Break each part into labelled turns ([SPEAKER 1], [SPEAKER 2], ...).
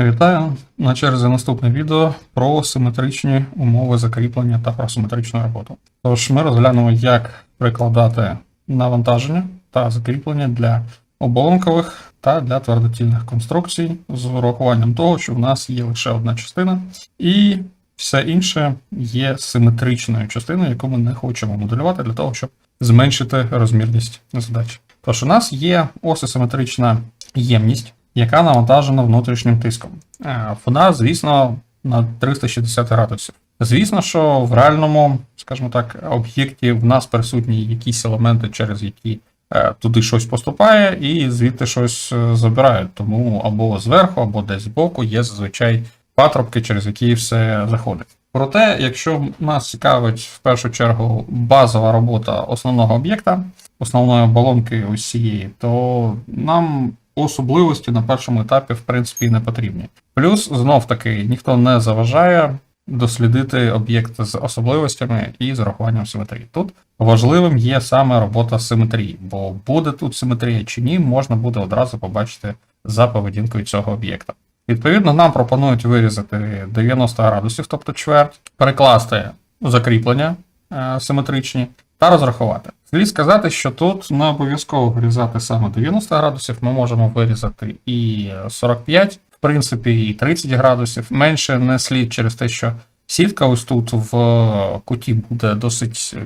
[SPEAKER 1] Вітаю! На черзі наступне відео про симетричні умови закріплення та про симетричну роботу. Тож ми розглянемо, як прикладати навантаження та закріплення для оболонкових та для твердотільних конструкцій з урахуванням того, що в нас є лише одна частина, і все інше є симетричною частиною, яку ми не хочемо моделювати для того, щоб зменшити розмірність задачі. Тож у нас є осисиметрична ємність, яка навантажена внутрішнім тиском. Е, Вона, звісно, на 360 градусів. Звісно, що в реальному, скажімо так, об'єкті в нас присутні якісь елементи, через які е, туди щось поступає, і звідти щось е, забирають. Тому або зверху, або десь збоку є зазвичай патрубки, через які все заходить. Проте, якщо нас цікавить в першу чергу базова робота основного об'єкта, основної оболонки ось цієї, то нам особливості на першому етапі, в принципі, не потрібні. Плюс, знов таки, ніхто не заважає дослідити об'єкт з особливостями і з урахуванням симетрії. Тут важливим є саме робота симетрії, бо буде тут симетрія чи ні, можна буде одразу побачити за поведінкою цього об'єкта. Відповідно, нам пропонують вирізати 90 градусів, тобто чверть, перекласти закріплення е, симетричні та розрахувати. Слід сказати, що тут не обов'язково вирізати саме 90 градусів, ми можемо вирізати і 45, в принципі, і 30 градусів. Менше не слід через те, що сітка ось тут в куті буде досить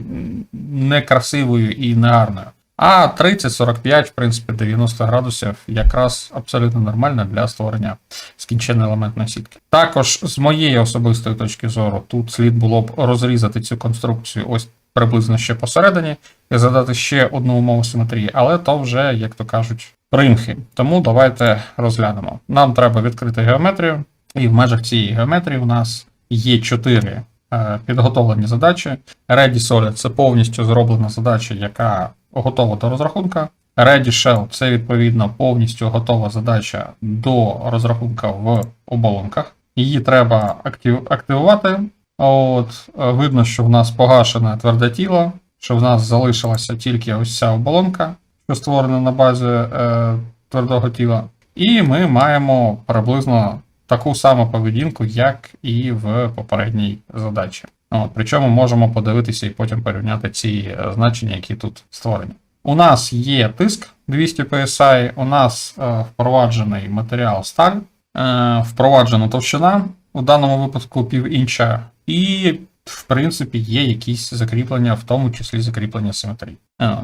[SPEAKER 1] некрасивою і негарною. А 30-45, в принципі, 90 градусів якраз абсолютно нормально для створення скінченої елементної сітки. Також з моєї особистої точки зору, тут слід було б розрізати цю конструкцію ось приблизно ще посередині і задати ще одну умову симетрії, але то вже, як то кажуть, примхи. Тому давайте розглянемо. Нам треба відкрити геометрію, і в межах цієї геометрії у нас є чотири е, підготовлені задачі. Ready Solid це повністю зроблена задача, яка готова до розрахунка. Ready Shell це відповідно повністю готова задача до розрахунка в оболонках. Її треба актив, активувати. От, е, видно, що в нас погашене тверде тіло, що в нас залишилася тільки ось ця оболонка, що створена на базі е, твердого тіла. І ми маємо приблизно таку саму поведінку, як і в попередній задачі. От, причому можемо подивитися і потім порівняти ці е, значення, які тут створені. У нас є тиск 200 PSI, у нас е, впроваджений матеріал сталь, е, впроваджена товщина, у даному випадку пів інча, і, в принципі, є якісь закріплення, в тому числі закріплення симетрії.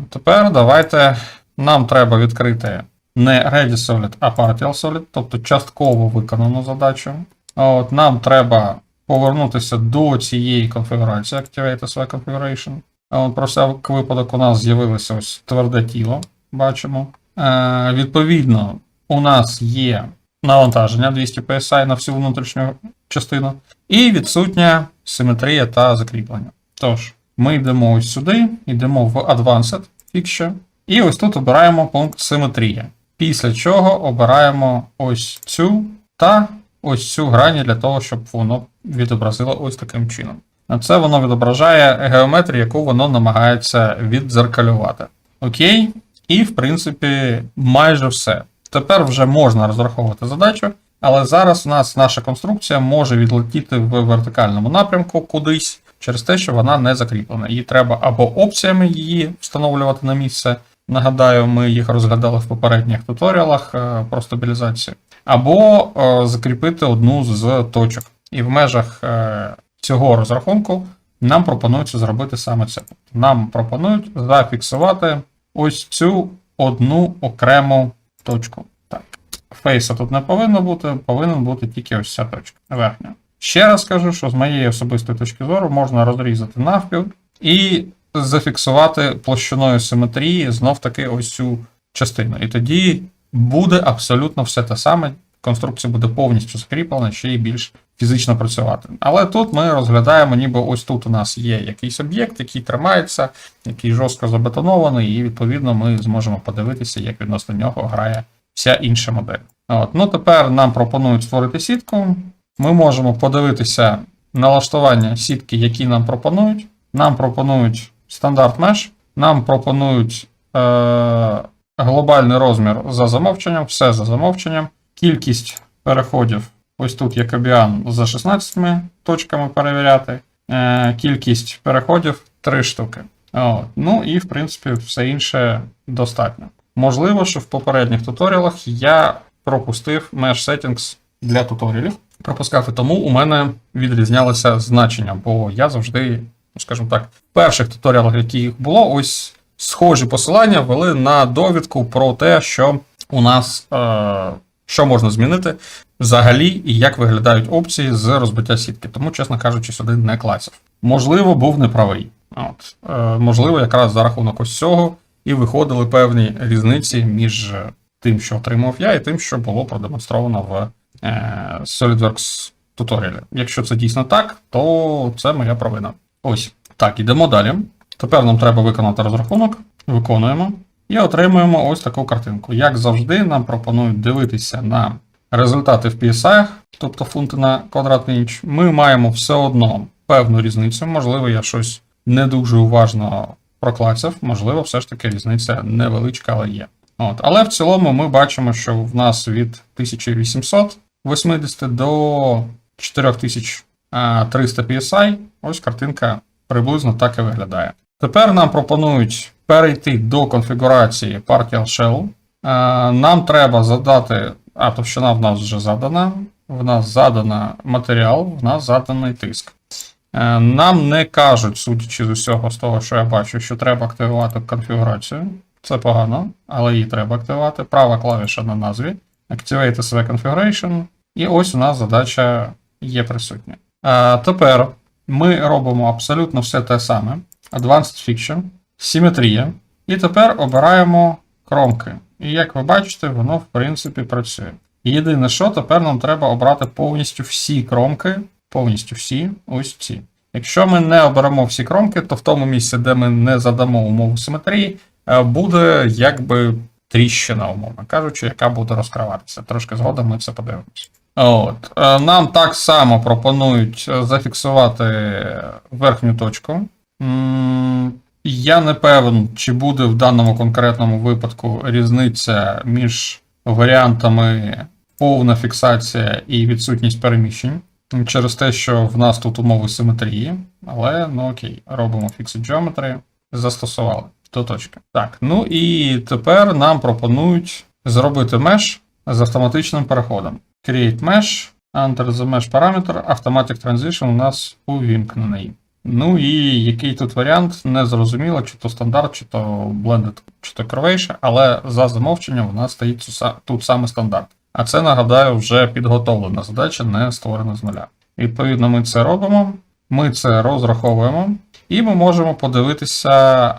[SPEAKER 1] Тепер давайте нам треба відкрити не Ready Solid, а Partial Solid, тобто частково виконану задачу. От, нам треба повернутися до цієї конфігурації Activate SY Configuration. Про всяк випадок у нас з'явилося ось тверде тіло, бачимо. Е, відповідно, у нас є навантаження 200 PSI на всю внутрішню частину, і відсутня симетрія та закріплення. Тож, ми йдемо ось сюди, йдемо в Advanced Fixture, і ось тут обираємо пункт симетрія. Після чого обираємо ось цю та ось цю грані для того, щоб воно відобразило ось таким чином. Це воно відображає геометрію, яку воно намагається віддзеркалювати. Окей, і в принципі майже все. Тепер вже можна розраховувати задачу, але зараз у нас наша конструкція може відлетіти в вертикальному напрямку кудись через те, що вона не закріплена. Її треба або опціями її встановлювати на місце. Нагадаю, ми їх розглядали в попередніх туторіалах е, про стабілізацію, або е, закріпити одну з точок. І в межах е, цього розрахунку нам пропонується зробити саме це. Нам пропонують зафіксувати ось цю одну окрему точку. Так, фейса тут не повинно бути, повинен бути тільки ось ця точка верхня. Ще раз кажу, що з моєї особистої точки зору можна розрізати навпіл і зафіксувати площиною симетрії знов таки ось цю частину. І тоді буде абсолютно все те саме. Конструкція буде повністю закріплена, ще й більш фізично працювати. Але тут ми розглядаємо, ніби ось тут у нас є якийсь об'єкт, який тримається, який жорстко забетонований, і відповідно ми зможемо подивитися, як відносно нього грає вся інша модель. От. Ну тепер нам пропонують створити сітку. Ми можемо подивитися налаштування сітки, які нам пропонують. Нам пропонують стандарт меш, нам пропонують е- глобальний розмір за замовченням, все за замовченням, кількість переходів Ось тут є кабіан за 16 точками перевіряти. Е, кількість переходів 3 штуки. От. Ну і в принципі все інше достатньо. Можливо, що в попередніх туторіалах я пропустив Mesh Settings для туторіалів. Пропускав і тому у мене відрізнялося значення, бо я завжди, ну скажімо так, в перших туторіалах, яких було, ось схожі посилання вели на довідку про те, що у нас е, що можна змінити взагалі і як виглядають опції з розбиття сітки. Тому, чесно кажучи, сюди не класів. Можливо, був неправий. От. Е, можливо, якраз за рахунок ось цього і виходили певні різниці між тим, що отримав я, і тим, що було продемонстровано в е, SolidWorks туторіалі. Якщо це дійсно так, то це моя провина. Ось. Так, ідемо далі. Тепер нам треба виконати розрахунок. Виконуємо. І отримуємо ось таку картинку. Як завжди, нам пропонують дивитися на результати в PSI, тобто фунти на квадратний інч. Ми маємо все одно певну різницю. Можливо, я щось не дуже уважно проклацав, можливо, все ж таки різниця невеличка, але є. От. Але в цілому ми бачимо, що в нас від 1880 до 4300 PSI, ось картинка приблизно так і виглядає. Тепер нам пропонують перейти до конфігурації Partial Shell. Е, Нам треба задати, а товщина в нас вже задана, в нас задана матеріал, в нас заданий тиск. Е, Нам не кажуть, судячи з усього, з того, що я бачу, що треба активувати конфігурацію. Це погано, але її треба активувати. Права клавіша на назві. Activate SV Configuration. І ось у нас задача є присутня. А, тепер ми робимо абсолютно все те саме. Advanced Fiction, симетрія. І тепер обираємо кромки. І як ви бачите, воно в принципі працює. Єдине, що тепер нам треба обрати повністю всі кромки, повністю всі, ось ці. Якщо ми не оберемо всі кромки, то в тому місці, де ми не задамо умову симетрії, е, буде якби тріщина, умовно кажучи, яка буде розкриватися. Трошки згодом ми це подивимося. От. е, Нам так само пропонують зафіксувати верхню точку. Я не певен, чи буде в даному конкретному випадку різниця між варіантами повна фіксація і відсутність переміщень. Через те, що в нас тут умови симетрії, але ну окей, робимо Fixed Geometry, застосували до точки. Так, ну і тепер нам пропонують зробити меш з автоматичним переходом. Create mesh, under the mesh parameter, Automatic Transition у нас увімкнений. Ну і який тут варіант, не зрозуміло, чи то стандарт, чи то blended, чи то curvaceous, але за замовченням нас стоїть тут саме стандарт. А це, нагадаю, вже підготовлена задача, не створена з нуля. Відповідно, ми це робимо, ми це розраховуємо, і ми можемо подивитися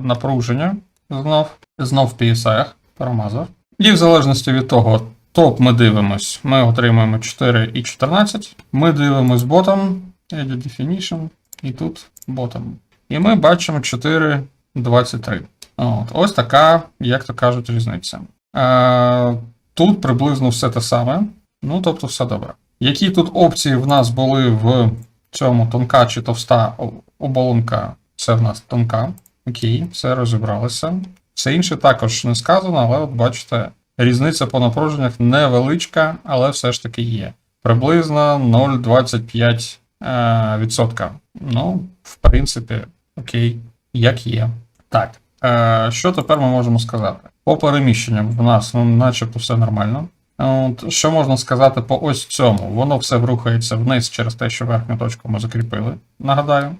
[SPEAKER 1] напруження знов, знов в PSI, промазав. І в залежності від того, топ ми дивимось, ми отримуємо 4 і 14. Ми дивимось bottom, edit definition, і тут bottom. І ми бачимо 4,23. От, ось така, як то кажуть, різниця. Е, тут приблизно все те саме. Ну, тобто, все добре. Які тут опції в нас були в цьому тонка чи товста оболонка? Це в нас тонка. Окей, все розібралося. Все інше також не сказано, але от бачите, різниця по напруженнях невеличка, але все ж таки є. Приблизно 0,25%. Е, відсотка. Ну, в принципі, окей, як є. Так. Е, що тепер ми можемо сказати? По переміщенням в нас, ну, начебто, все нормально. От, що можна сказати по ось цьому? Воно все рухається вниз через те, що верхню точку ми закріпили, нагадаю.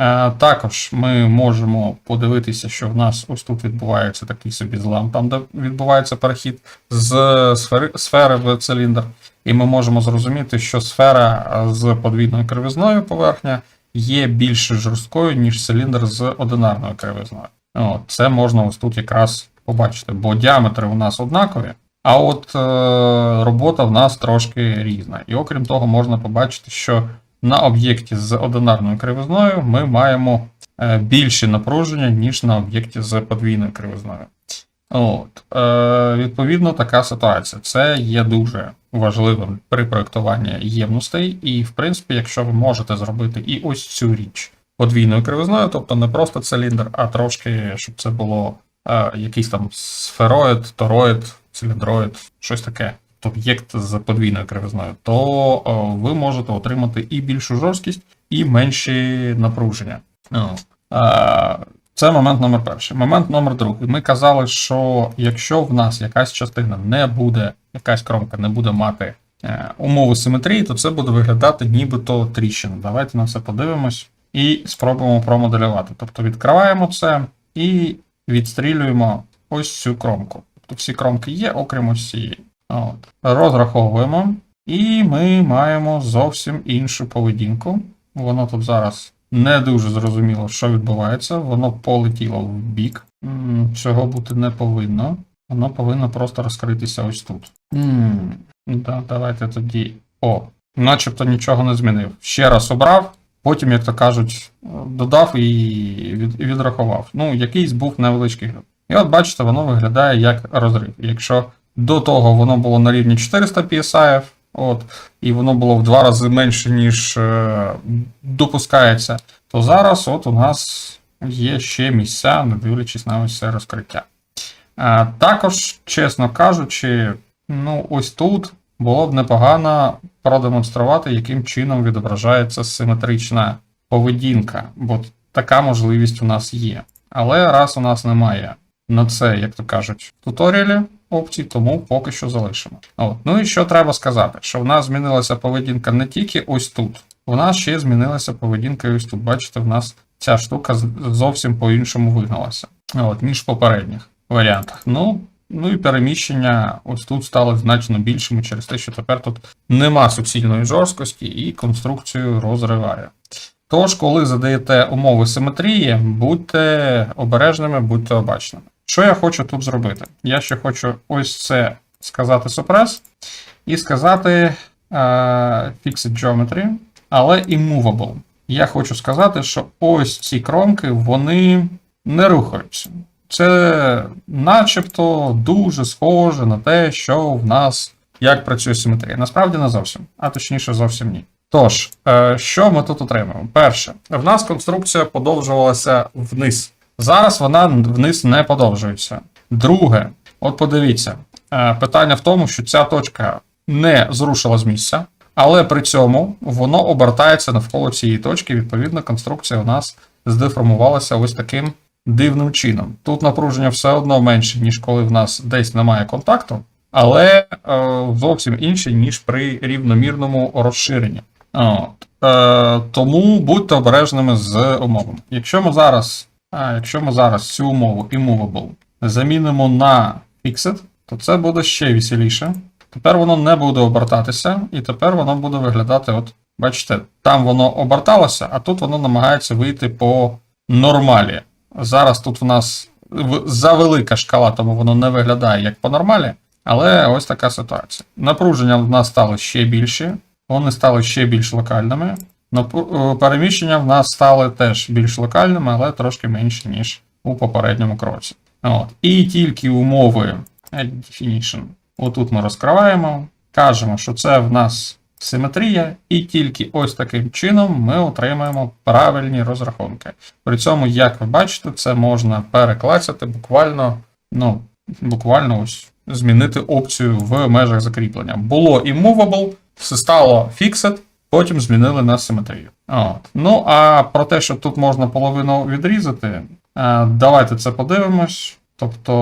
[SPEAKER 1] Е, також ми можемо подивитися, що в нас ось тут відбувається такий собі злам, там, де відбувається перехід з сфери, сфери в циліндр. І ми можемо зрозуміти, що сфера е, з подвійною кривизною поверхня є більш жорсткою, ніж циліндр з одинарною кривизною. От, це можна ось тут якраз побачити, бо діаметри у нас однакові, а от е, робота в нас трошки різна. І окрім того, можна побачити, що на об'єкті з одинарною кривизною ми маємо е, більше напруження, ніж на об'єкті з подвійною кривизною. От, е, відповідно, така ситуація. Це є дуже важливим при проєктуванні ємностей, і, в принципі, якщо ви можете зробити і ось цю річ подвійною кривизною, тобто не просто циліндр, а трошки, щоб це було е, якийсь там сфероїд, тороїд, циліндроїд, щось таке об'єкт з подвійною кривизною, то ви можете отримати і більшу жорсткість, і менші напруження. Е, Це момент номер перший. Момент номер другий. Ми казали, що якщо в нас якась частина не буде, якась кромка не буде мати е, умови симетрії, то це буде виглядати нібито тріщина. Давайте на це подивимось і спробуємо промоделювати. Тобто відкриваємо це і відстрілюємо ось цю кромку. Тобто всі кромки є, окрім ось цієї. От. Розраховуємо, і ми маємо зовсім іншу поведінку. Воно тут зараз не дуже зрозуміло, що відбувається. Воно полетіло в бік. М, Цього бути не повинно. Воно повинно просто розкритися ось тут. М, Да, давайте тоді. О, начебто нічого не змінив. Ще раз обрав, потім, як то кажуть, додав і від, відрахував. Ну, якийсь був невеличкий гриб. І от бачите, воно виглядає як розрив. Якщо до того воно було на рівні 400 PSI, от, і воно було в два рази менше, ніж е, допускається, то зараз от у нас є ще місця, не дивлячись на ось це розкриття. А, також, чесно кажучи, ну ось тут було б непогано продемонструвати, яким чином відображається симетрична поведінка, бо така можливість у нас є. Але раз у нас немає на це, як то кажуть, в туторіалі опцій, тому поки що залишимо. От. Ну і що треба сказати, що в нас змінилася поведінка не тільки ось тут, у нас ще змінилася поведінка ось тут. Бачите, в нас ця штука зовсім по-іншому вигналася, от, ніж в попередніх варіантах. Ну, ну і переміщення ось тут стало значно більшими через те, що тепер тут нема суцільної жорсткості і конструкцію розриває. Тож, коли задаєте умови симетрії, будьте обережними, будьте обачними. Що я хочу тут зробити? Я ще хочу ось це сказати suppress і сказати е, fixed geometry, але immovable. Я хочу сказати, що ось ці кромки вони не рухаються. Це начебто дуже схоже на те, що в нас як працює симетрія. Насправді не зовсім, а точніше зовсім ні. Тож, е, що ми тут отримаємо? Перше, в нас конструкція подовжувалася вниз. Зараз вона вниз не подовжується. Друге, от подивіться, е, питання в тому, що ця точка не зрушила з місця, але при цьому воно обертається навколо цієї точки. Відповідно, конструкція у нас здеформувалася ось таким дивним чином. Тут напруження все одно менше, ніж коли в нас десь немає контакту, але е, зовсім інше, ніж при рівномірному розширенні. От. Е, тому будьте обережними з умовами. Якщо ми зараз, а, якщо ми зараз цю умову immovable замінимо на fixed, то це буде ще веселіше. Тепер воно не буде обертатися, і тепер воно буде виглядати, от, бачите, там воно оберталося, а тут воно намагається вийти по нормалі. Зараз тут у нас завелика шкала, тому воно не виглядає як по нормалі, але ось така ситуація. Напруження в нас стало ще більші, вони стали ще більш локальними. Напру- е, Переміщення в нас стали теж більш локальними, але трошки менші, ніж у попередньому кроці. От. І тільки умови Definition. Отут ми розкриваємо, кажемо, що це в нас симетрія, і тільки ось таким чином ми отримаємо правильні розрахунки. При цьому, як ви бачите, це можна переклацати буквально, ну, буквально ось змінити опцію в межах закріплення. Було immovable, все стало fixed, потім змінили на симетрію. От. Ну а про те, що тут можна половину відрізати, е, давайте це подивимось. Тобто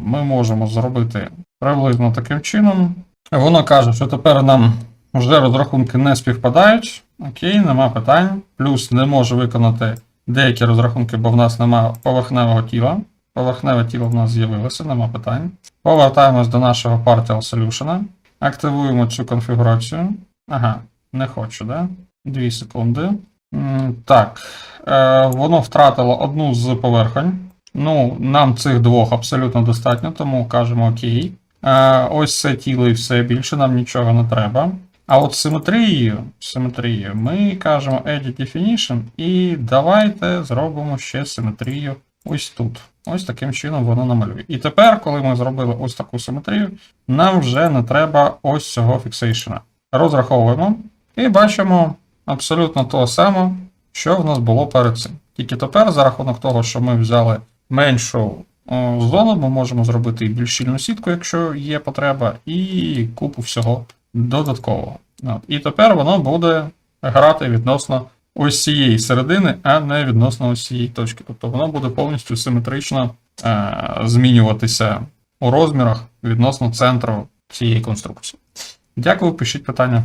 [SPEAKER 1] ми можемо зробити приблизно таким чином. Воно каже, що тепер нам вже розрахунки не співпадають. Окей, нема питань. Плюс не може виконати деякі розрахунки, бо в нас немає поверхневого тіла. Поверхневе тіло в нас з'явилося, нема питань. Повертаємось до нашого Partial Solution. Активуємо цю конфігурацію. Ага, не хочу, да? Дві секунди. Так, е, воно втратило одну з поверхонь. Ну, нам цих двох абсолютно достатньо, тому кажемо окей. Е, ось це тіло і все більше нам нічого не треба. А от симетрією, симетрією ми кажемо Edit Definition і давайте зробимо ще симетрію ось тут. Ось таким чином воно намалює. І тепер, коли ми зробили ось таку симетрію, нам вже не треба ось цього фіксейшена. Розраховуємо і бачимо абсолютно те саме, що в нас було перед цим. Тільки тепер, за рахунок того, що ми взяли меншу зону, ми можемо зробити і більш щільну сітку, якщо є потреба, і купу всього додаткового. І тепер воно буде грати відносно ось цієї середини, а не відносно ось цієї точки. Тобто воно буде повністю симетрично е, змінюватися у розмірах відносно центру цієї конструкції. Дякую, пишіть питання.